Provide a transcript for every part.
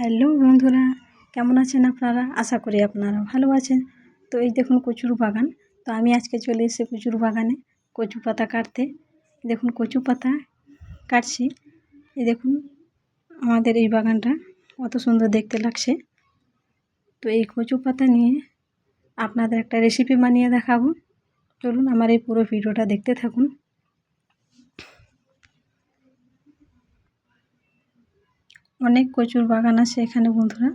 Hello বন্ধুরা, কেমন আছেন আপনারা? আশা করি আপনারা ভালো আছেন। তো এই দেখুন কচুর বাগান। তো আমি আজকে চলে এসেছি কচুর বাগানে কচু পাতা কাটতে। দেখুন কচু পাতা কাটছি। এই দেখুন আমাদের এই বাগানটা কত সুন্দর দেখতে লাগছে। তো এই কচু পাতা নিয়ে আপনাদের একটা রেসিপি বানিয়ে দেখাবো। চলুন আমার এই পুরো ভিডিওটা দেখতে থাকুন। অনেক কচুর বাগান আছে এখানে বন্ধুরা।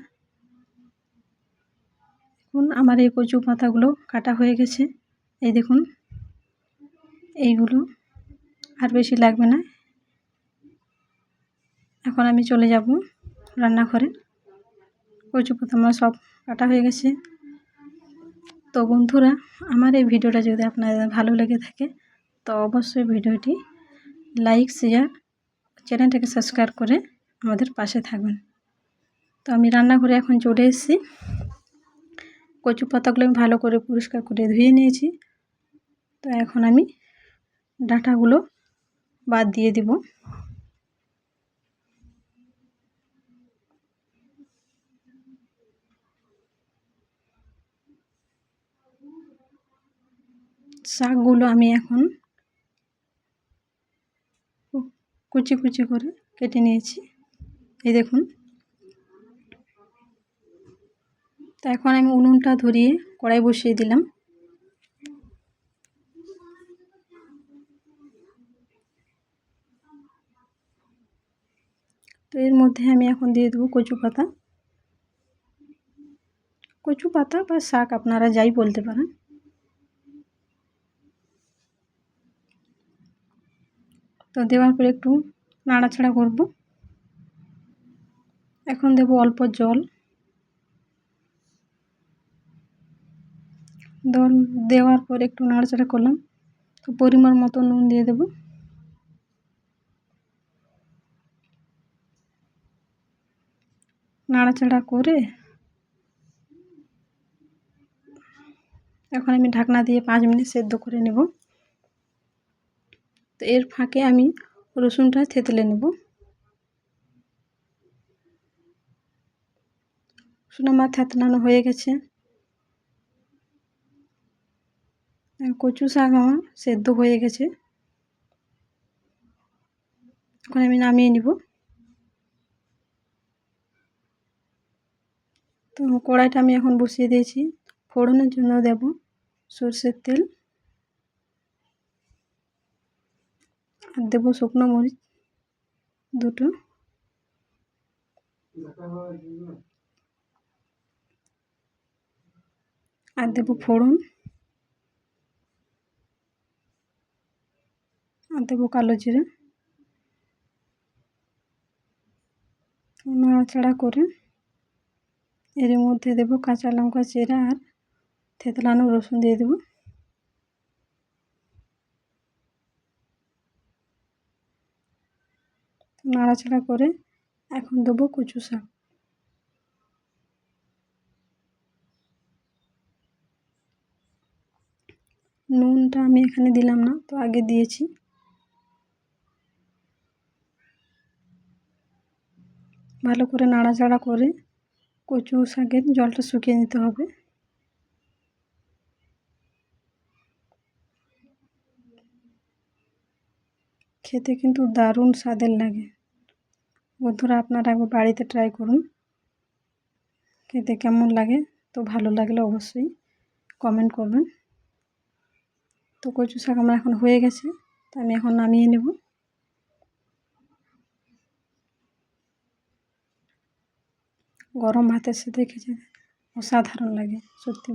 দেখুন, আমার এই কচু পাতাগুলো কাটা হয়ে গেছে। এই দেখুন, এইগুলো আর বেশি লাগবে না। এখন আমি চলে যাব রান্নাঘরে। কচু পাতা আমার সব কাটা হয়ে গেছে। তো বন্ধুরা, আমার এই ভিডিওটা যদি আপনাদের ভালো লেগে থাকে, তো অবশ্যই ভিডিওটি লাইক, শেয়ার, চ্যানেলটাকে সাবস্ক্রাইব করে আমাদের পাশে থাকবেন। তো আমি রান্নাঘরে এখন চলে এসেছি। কচু পাতাগুলো আমি ভালো করে পরিষ্কার করে ধুয়ে নিয়েছি। তো এখন আমি ডাঁটাগুলো বাদ দিয়ে দিব। শাকগুলো আমি এখন কুচি কুচি করে কেটে নিয়েছি। এই দেখুন। তো এখন আমি উনুনটা ধরিয়ে কড়াই বসিয়ে দিলাম। তো এর মধ্যে আমি এখন দিয়ে দেবো কচু পাতা। কচু পাতা বা শাক আপনারা যাই বলতে পারেন। তো দেওয়ার পরে একটু নাড়াচাড়া করব। এখন দেব অল্প জল। দল দেওয়ার পর একটু নাড়াচাড়া করলাম। তো পরিমাণ মতো নুন দিয়ে দেব। নাড়াচাড়া করে এখন আমি ঢাকনা দিয়ে পাঁচ মিনিট সেদ্ধ করে নেব। তো এর ফাঁকে আমি রসুনটা থেতলে নেব। রসুন আমার থেতলানো হয়ে গেছে। কচু শাক আমার সেদ্ধ হয়ে গেছে। এখন আমি নামিয়ে নিব। তো কড়াইটা আমি এখন বসিয়ে দিয়েছি। ফোড়নের জন্য দেব সর্ষের তেল। আর দেবো শুকনো মরিচ দুটো। আর দেবো ফোড়ন। আর দেবো কালো জিরে। নাড়াচাড়া করে এর মধ্যে দেবো কাঁচা লঙ্কা চেরা আর থেতলানো রসুন দিয়ে দেবো। নাড়াচাড়া করে এখন দেবো কচু শাক। নুনটা আমি এখানে দিলাম না, তো আগে দিয়েছি। ভালো করে নাড়াচাড়া করে কচু শাকের জলটা শুকিয়ে নিতে হবে। খেতে কিন্তু দারুণ স্বাদের লাগে। বন্ধুরা, আপনারা একবার বাড়িতে ট্রাই করুন। খেতে কেমন লাগে, তো ভালো লাগলে অবশ্যই কমেন্ট করবেন। তো কচু শাক আমার এখন হয়ে গেছে, তো আমি এখন নামিয়ে নেব। গরম ভাতের সাথে খেতে অসাধারণ লাগে, সত্যি।